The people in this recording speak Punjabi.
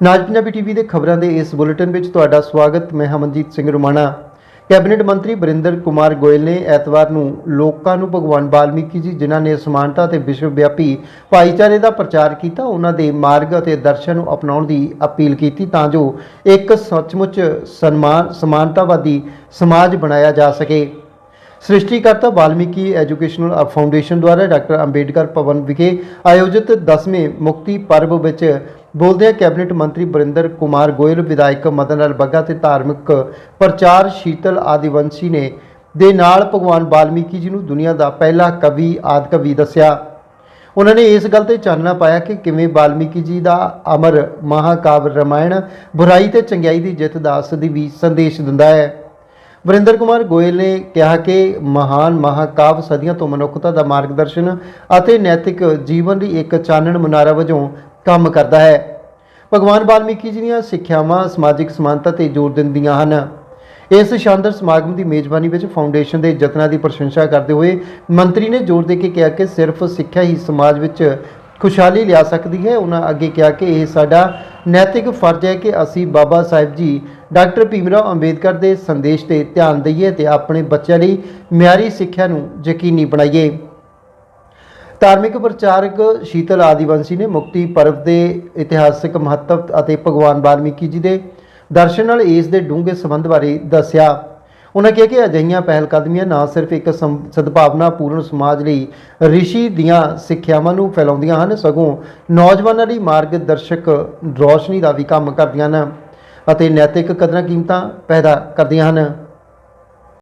ਨਾਜ ਪੰਜਾਬੀ ਟੀਵੀ ਦੇ ਖਬਰਾਂ ਦੇ ਇਸ ਬੁਲੇਟਿਨ ਵਿੱਚ ਤੁਹਾਡਾ ਸਵਾਗਤ, ਮੈਂ ਹਮਨਜੀਤ ਸਿੰਘ ਰੁਮਾਣਾ। ਕੈਬਨਿਟ ਮੰਤਰੀ ਬਰਿੰਦਰ ਕੁਮਾਰ ਗੋਇਲ ਨੇ ਐਤਵਾਰ ਨੂੰ ਲੋਕਾਂ ਨੂੰ ਭਗਵਾਨ ਵਾਲਮੀਕੀ ਜੀ, ਜਿਨ੍ਹਾਂ ਨੇ ਸਮਾਨਤਾ ਤੇ ਵਿਸ਼ਵ ਵਿਆਪੀ ਭਾਈਚਾਰੇ ਦਾ ਪ੍ਰਚਾਰ ਕੀਤਾ, ਉਹਨਾਂ ਦੇ ਮਾਰਗ ਅਤੇ ਦਰਸ਼ਨ ਨੂੰ ਅਪਣਾਉਣ ਦੀ ਅਪੀਲ ਕੀਤੀ ਤਾਂ ਜੋ ਇੱਕ ਸੱਚਮੁੱਚ ਸਨਮਾਨ ਸਮਾਨਤਾਵਾਦੀ ਸਮਾਜ ਬਣਾਇਆ ਜਾ ਸਕੇ। ਸ੍ਰਿਸ਼ਟੀਕਰਤਾ ਵਾਲਮੀਕੀ ਐਜੂਕੇਸ਼ਨਲ ਫਾਊਂਡੇਸ਼ਨ ਦੁਆਰਾ ਡਾਕਟਰ ਅੰਬੇਡਕਰ ਭਵਨ ਵਿਖੇ ਆਯੋਜਿਤ 10ਵੇਂ ਮੁਕਤੀ ਪਰਬ ਵਿੱਚ ਬੋਲਦਿਆਂ ਕੈਬਨਿਟ ਮੰਤਰੀ ਬਰਿੰਦਰ ਕੁਮਾਰ ਗੋਇਲ, ਵਿਧਾਇਕ ਮਦਨ ਲਾਲ ਬੱਗਾ ਤੇ ਧਾਰਮਿਕ ਪ੍ਰਚਾਰ ਸ਼ੀਤਲ ਆਦਿਵੰਸੀ ਨੇ ਦੇ ਨਾਲ ਭਗਵਾਨ ਵਾਲਮੀਕੀ ਜੀ ਨੂੰ ਦੁਨੀਆ ਦਾ ਪਹਿਲਾ ਕਵੀ, ਆਦ ਕਵੀ ਦੱਸਿਆ। ਉਹਨਾਂ ਨੇ ਇਸ ਗੱਲ ਤੇ ਚਾਨਣਾ ਪਾਇਆ ਕਿ ਕਿਵੇਂ ਵਾਲਮੀਕੀ ਜੀ ਦਾ ਅਮਰ ਮਹਾਕਾਵਿ ਰਮਾਇਣ ਬੁਰਾਈ ਤੇ ਚੰਗਿਆਈ ਦੀ ਜਿੱਤ ਦਾ ਸਦੀ ਵੀ ਸੰਦੇਸ਼ ਦਿੰਦਾ ਹੈ। ਵਰਿੰਦਰ ਕੁਮਾਰ ਗੋਇਲ ਨੇ ਕਿਹਾ ਕਿ ਮਹਾਨ ਮਹਾਕਾਵ ਸਦੀਆਂ ਤੋਂ ਮਨੁੱਖਤਾ ਦਾ ਮਾਰਗਦਰਸ਼ਨ ਅਤੇ ਨੈਤਿਕ ਜੀਵਨ ਲਈ ਇੱਕ ਚਾਨਣ ਮੁਨਾਰਾ ਵਜੋਂ ਕੰਮ ਕਰਦਾ ਹੈ। ਭਗਵਾਨ ਵਾਲਮੀਕੀ ਜੀ ਦੀਆਂ ਸਿੱਖਿਆਵਾਂ ਸਮਾਜਿਕ ਸਮਾਨਤਾ ਤੇ ਜ਼ੋਰ ਦਿੰਦੀਆਂ ਹਨ। ਇਸ ਸ਼ਾਨਦਾਰ ਸਮਾਗਮ ਦੀ ਮੇਜ਼ਬਾਨੀ ਵਿੱਚ ਫਾਊਂਡੇਸ਼ਨ ਦੇ ਯਤਨਾਂ ਦੀ ਪ੍ਰਸ਼ੰਸਾ ਕਰਦੇ ਹੋਏ ਮੰਤਰੀ ਨੇ ਜ਼ੋਰ ਦੇ ਕੇ ਕਿਹਾ ਕਿ ਸਿਰਫ ਸਿੱਖਿਆ ਹੀ ਸਮਾਜ ਵਿੱਚ ਖੁਸ਼ਹਾਲੀ ਲਿਆ ਸਕਦੀ ਹੈ। ਉਹਨਾਂ ਅੱਗੇ ਕਿਹਾ ਕਿ ਇਹ ਸਾਡਾ ਨੈਤਿਕ ਫਰਜ਼ ਹੈ ਕਿ ਅਸੀਂ ਬਾਬਾ ਸਾਹਿਬ ਜੀ, ਡਾਕਟਰ ਭੀਮਰਾਓ ਅੰਬੇਦਕਰ ਦੇ ਸੰਦੇਸ਼ ਤੇ ਧਿਆਨ ਦਈਏ ਤੇ ਆਪਣੇ ਬੱਚਿਆਂ ਲਈ ਮਿਆਰੀ ਸਿੱਖਿਆ ਨੂੰ ਯਕੀਨੀ ਬਣਾਈਏ। ਧਾਰਮਿਕ ਪ੍ਰਚਾਰਕ ਸ਼ੀਤਲ ਆਦਿਵੰਸੀ ਨੇ ਮੁਕਤੀ ਪਰਵ ਦੇ ਇਤਿਹਾਸਕ ਮਹੱਤਵ ਅਤੇ ਭਗਵਾਨ ਵਾਲਮੀਕੀ ਜੀ ਦੇ ਦਰਸ਼ਨ ਨਾਲ ਇਸ ਦੇ ਡੂੰਘੇ ਸੰਬੰਧ ਬਾਰੇ ਦੱਸਿਆ। ਉਹਨਾਂ ਕਿਹਾ ਕਿ ਅਜਿਹੀਆਂ ਪਹਿਲ ਕਦਮੀਆਂ ਨਾ ਸਿਰਫ ਇੱਕ ਸੰ- ਸਦਭਾਵਨਾ ਪੂਰਨ ਸਮਾਜ ਲਈ ਰਿਸ਼ੀ ਦੀਆਂ ਸਿੱਖਿਆਵਾਂ ਨੂੰ ਫੈਲਾਉਂਦੀਆਂ ਹਨ, ਸਗੋਂ ਨੌਜਵਾਨਾਂ ਲਈ ਮਾਰਗਦਰਸ਼ਕ ਰੋਸ਼ਨੀ ਦਾ ਵੀ ਕੰਮ ਕਰਦੀਆਂ ਹਨ ਅਤੇ ਨੈਤਿਕ ਕਦਰਾਂ ਕੀਮਤਾਂ ਪੈਦਾ ਕਰਦੀਆਂ ਹਨ।